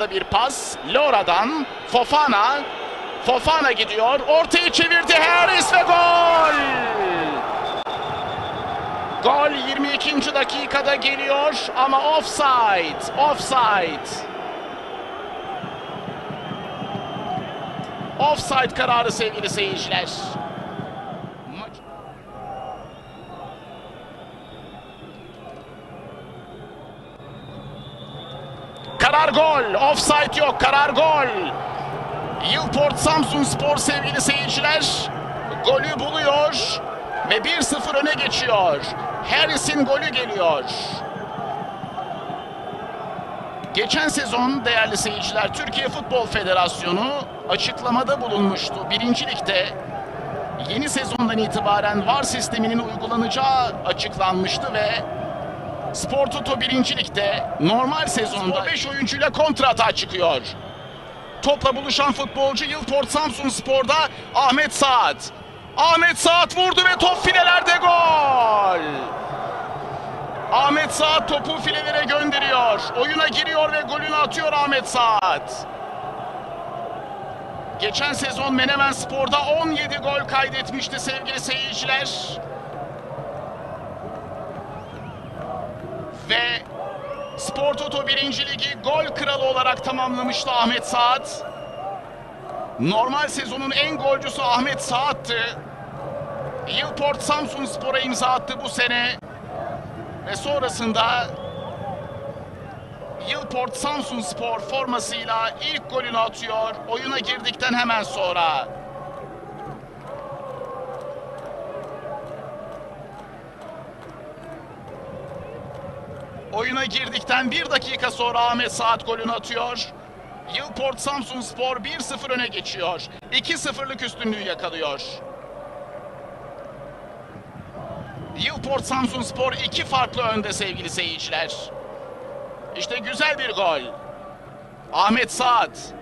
da bir pas. Lora'dan Fofana. Fofana gidiyor. Ortayı çevirdi Harris ve gol. Gol 22. dakikada geliyor ama offside. Offside. Offside kararı sevgili seyirciler. Karar gol. Offside yok. Karar gol. Yılport Samsun Spor sevgili seyirciler. Golü buluyor ve 1-0 öne geçiyor. Harris'in golü geliyor. Geçen sezon değerli seyirciler Türkiye Futbol Federasyonu açıklamada bulunmuştu. Birinci Lig'de yeni sezondan itibaren VAR sisteminin uygulanacağı açıklanmıştı ve Spor Toto 1. Lig'de normal sezonda 5 oyuncuyla kontra atağa çıkıyor. Topla buluşan futbolcu Yılport Samsun Spor'da Ahmet Saat. Ahmet Saat vurdu ve top filelerde gol. Ahmet Saat topu filelere gönderiyor. Oyuna giriyor ve golünü atıyor Ahmet Saat. Geçen sezon Menemen Spor'da 17 gol kaydetmişti sevgili seyirciler. Ve Spor Toto 1. Ligi gol kralı olarak tamamlamıştı Ahmet Saat. Normal sezonun en golcüsü Ahmet Saat'tı. Yılport Samsun Spor'a imza attı bu sene. Ve sonrasında Yılport Samsun Spor formasıyla ilk golünü atıyor. Oyuna girdikten hemen sonra. Oyuna girdikten bir dakika sonra Ahmet Saat golünü atıyor. Yılport Samsun Spor 1-0 öne geçiyor. 2-0'lık üstünlüğü yakalıyor. Yılport Samsun Spor iki farklı önde sevgili seyirciler. İşte güzel bir gol. Ahmet Saat